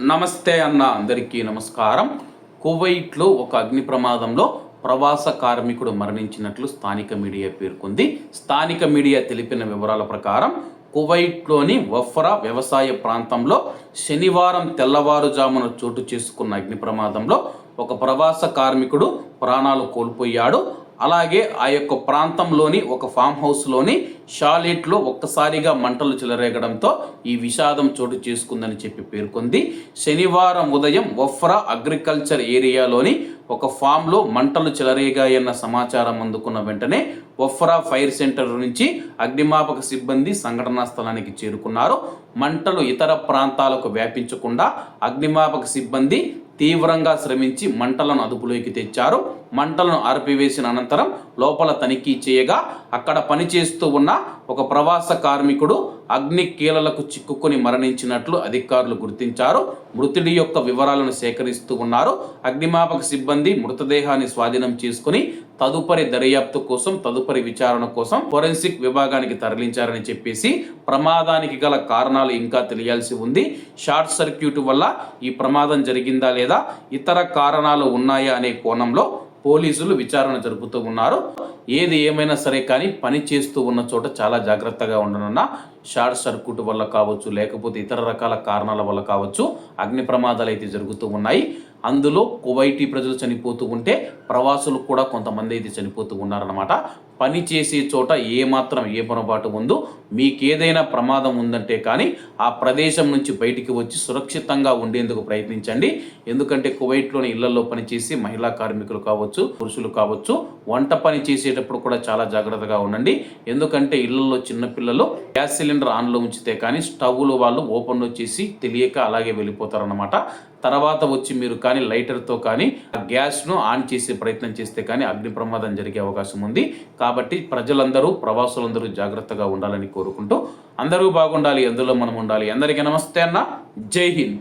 నమస్తే అన్న అందరికీ నమస్కారం. కువైట్లో ఒక అగ్ని ప్రమాదంలో ప్రవాస కార్మికుడు మరణించినట్లు స్థానిక మీడియా పేర్కొంది. స్థానిక మీడియా తెలిపిన వివరాల ప్రకారం కువైట్లోని వఫ్రా వ్యవసాయ ప్రాంతంలో శనివారం తెల్లవారుజామున చోటు చేసుకున్న అగ్ని ప్రమాదంలో ఒక ప్రవాస కార్మికుడు ప్రాణాలు కోల్పోయాడు. అలాగే ఆ యొక్క ప్రాంతంలోని ఒక ఫామ్ హౌస్లోని షాలెట్లో ఒక్కసారిగా మంటలు చెలరేగడంతో ఈ విషాదం చోటు చేసుకుందని చెప్పి పేర్కొంది. శనివారం ఉదయం వఫ్రా అగ్రికల్చర్ ఏరియాలోని ఒక ఫామ్లో మంటలు చెలరేగాయన్న సమాచారం అందుకున్న వెంటనే వఫ్రా ఫైర్ సెంటర్ నుంచి అగ్నిమాపక సిబ్బంది సంఘటనా స్థలానికి చేరుకున్నారు. మంటలు ఇతర ప్రాంతాలకు వ్యాపించకుండా అగ్నిమాపక సిబ్బంది తీవ్రంగా శ్రమించి మంటలను అదుపులోకి తెచ్చారు. మంటలను ఆర్పివేసిన అనంతరం లోపల తనిఖీ చేయగా అక్కడ పనిచేస్తూ ఉన్న ఒక ప్రవాస కార్మికుడు అగ్ని కీలలకు చిక్కుకొని మరణించినట్లు అధికారులు గుర్తించారు. మృతుడి యొక్క వివరాలను సేకరిస్తూ ఉన్నారు. అగ్నిమాపక సిబ్బంది మృతదేహాన్ని స్వాధీనం చేసుకుని తదుపరి దర్యాప్తు కోసం తదుపరి విచారణ కోసం ఫోరెన్సిక్ విభాగానికి తరలించారని చెప్పేసి ప్రమాదానికి గల కారణాలు ఇంకా తెలియాల్సి ఉంది. షార్ట్ సర్క్యూట్ వల్ల ఈ ప్రమాదం జరిగిందా లేదా ఇతర కారణాలు ఉన్నాయా అనే కోణంలో పోలీసులు విచారణ జరుపుతూ ఉన్నారు. ఏది ఏమైనా సరే కానీ పని చేస్తూ ఉన్న చోట చాలా జాగ్రత్తగా ఉండనున్న షార్ట్ సర్క్యూట్ వల్ల కావచ్చు లేకపోతే ఇతర రకాల కారణాల వల్ల కావచ్చు అగ్ని ప్రమాదాలు అయితే జరుగుతూ ఉన్నాయి. అందులో కువైటీ ప్రజలు చనిపోతూ ఉంటే ప్రవాసులు కూడా కొంతమంది అయితే చనిపోతూ ఉన్నారన్నమాట. పని చేసే చోట ఏమాత్రం ఏ పొరపాటు ఉందో మీకేదైనా ప్రమాదం ఉందంటే కానీ ఆ ప్రదేశం నుంచి బయటికి వచ్చి సురక్షితంగా ఉండేందుకు ప్రయత్నించండి. ఎందుకంటే కువైట్లోని ఇళ్ళలో పనిచేసి మహిళా కార్మికులు కావచ్చు పురుషులు కావచ్చు వంట పని చేసేటప్పుడు కూడా చాలా జాగ్రత్తగా ఉండండి. ఎందుకంటే ఇళ్ళలో చిన్నపిల్లలు గ్యాస్ సిలిండర్ ఆన్లో ఉంచితే కానీ స్టవ్లు వాళ్ళు ఓపెన్లో చేసి తెలియక అలాగే వెళ్ళిపోతారన్నమాట. తర్వాత వచ్చి మీరు కానీ లైటర్తో కానీ ఆ గ్యాస్ను ఆన్ చేసే ప్రయత్నం చేస్తే కానీ అగ్ని ప్రమాదం జరిగే అవకాశం ఉంది. కాబట్టి కాబట్టి ప్రజలందరూ ప్రవాసులందరూ జాగ్రత్తగా ఉండాలని కోరుకుంటూ అందరూ బాగుండాలి అందులో మనం ఉండాలి. అందరికీ నమస్తే అన్న. జై హింద్.